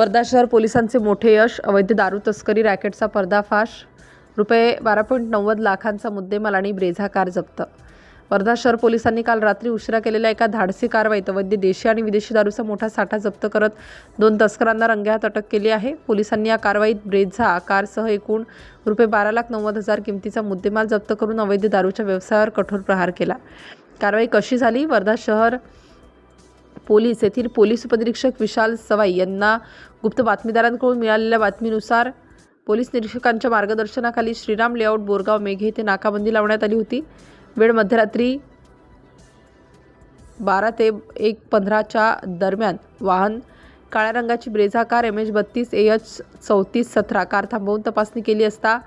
वर्धा शहर पोलिसांचे मोठे यश अवैध दारू तस्करी रॅकेटचा पर्दाफाश रुपये बारा पॉईंट नव्वद लाखांचा मुद्देमाल आणि ब्रेझा कार जप्त. वर्धा शहर पोलिसांनी काल रात्री उशिरा केलेल्या एका धाडसी कारवाईत अवैध देशी आणि विदेशी दारूचा मोठा साठा जप्त करत दोन तस्करांना रंग्यात अटक केली आहे. पोलिसांनी या कारवाईत ब्रेझा कारसह एकूण रुपये बारा लाख नव्वद हजार किमतीचा मुद्देमाल जप्त करून अवैध दारूच्या व्यवसायावर कठोर प्रहार केला. कारवाई कशी झाली? वर्धा शहर पोलीस येथील पोलीस उपनिरीक्षक विशाल सवाई यांना गुप्त बातमीदारांकडून मिळालेल्या बातमीनुसार पोलीस निरीक्षकांच्या मार्गदर्शनाखाली श्रीराम लेआउट बोरगाव मेघे येथे नाकाबंदी लावण्यात आली होती. वेळ मध्यरात्री बारा ते एक पंधराच्या दरम्यान वाहन काळ्या रंगाची ब्रेझा कार एम एच बत्तीस ए एच चौतीस सतरा कार थांबवून तपासणी केली असता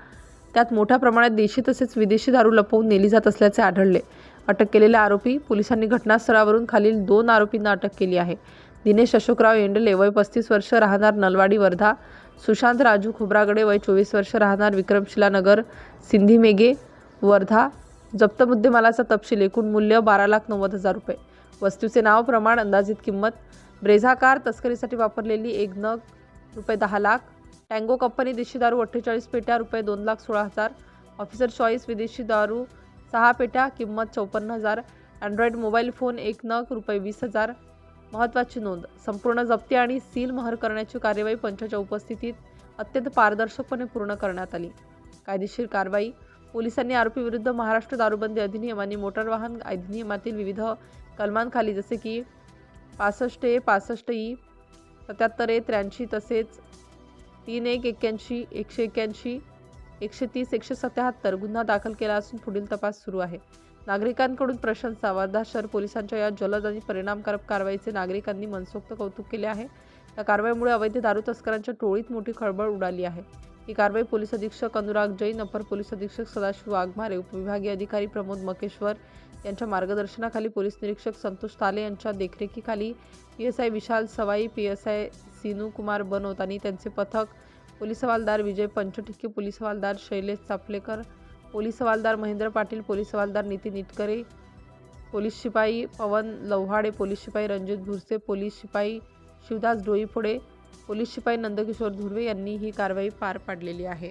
त्यात मोठ्या प्रमाणात देशी तसेच विदेशी दारू लपवून नेली जात असल्याचे आढळले. अटक केलेले आरोपी पोलिसांनी घटनास्थळावरून खालील दोन आरोपींना अटक केली आहे. दिनेश अशोकराव येंडले वय पस्तीस वर्ष राहणार नलवाडी वर्धा. सुशांत राजू खोब्रागडे वय चोवीस वर्ष राहणार विक्रमशिला नगर सिंधी मेघे वर्धा. जप्त मुद्देमालाचा तपशील एकूण मूल्य बारा लाख नव्वद हजार रुपये. वस्तूचे नाव प्रमाण अंदाजित किंमत ब्रेझा कार तस्करीसाठी वापरलेली एक नग रुपये दहा लाख. टँगो कंपनी देशी दारू अठ्ठेचाळीस पेट्या रुपये दोन लाख सोळा हजार. ऑफिसर चॉईस विदेशी दारू सहा पेट्या किंमत चौपन्न हजार. अँड्रॉइड मोबाईल फोन एक नग रुपये वीस हजार. महत्त्वाची नोंद संपूर्ण जप्ती आणि सील महर करण्याची कार्यवाही पंचाच्या उपस्थितीत अत्यंत पारदर्शकपणे पूर्ण करण्यात आली. कायदेशीर कारवाई पोलिसांनी आरोपीविरुद्ध महाराष्ट्र दारूबंदी अधिनियम आणि मोटार वाहन अधिनियमातील विविध कलमांखाली जसे की पासष्ट ए पासष्ट ई सत्याहत्तर ए त्र्याऐंशी तसेच तीन एक एक्क्याऐंशी एकशे एक्क्याऐंशी एकशे तीस एकशे सत्याहत्तर गुन्हा दाखल केला असून पुढील तपास सुरू आहे. नागरिकांकडून प्रशंसा वर्धा शहर पोलिसांच्या या जलद आणि परिणामकारक कारवाईचे नागरिकांनी मनसोक्त कौतुक केले आहे. या कारवाईमुळे अवैध दारू तस्करांच्या टोळीत मोठी खळबळ उडाली आहे. ही कारवाई पोलीस अधीक्षक अनुराग जैन अपर पोलीस अधीक्षक सदाशिव वाघमारे उपविभागीय अधिकारी प्रमोद मकेश्वर यांच्या मार्गदर्शनाखाली पोलीस निरीक्षक संतोष ताले यांच्या देखरेखीखाली P S I Vishal Sawai P S I Sinu Kumar Banoth आणि त्यांचे पथक पोलीस हवालदार विजय पंचठिक्के पोलीस हवालदार शैलेश चापलेकर पोलीस हवालदार महेंद्र पाटील पोलीस हवालदार नितीन इटकरे पोलीस शिपाई पवन लव्हाडे पोलीस शिपाई रणजित भुरसे पोलीस शिपाई शिवदास डोईफोडे पोलीस शिपाई नंदकिशोर धुर्वे यांनी ही कारवाई पार पाडलेली आहे.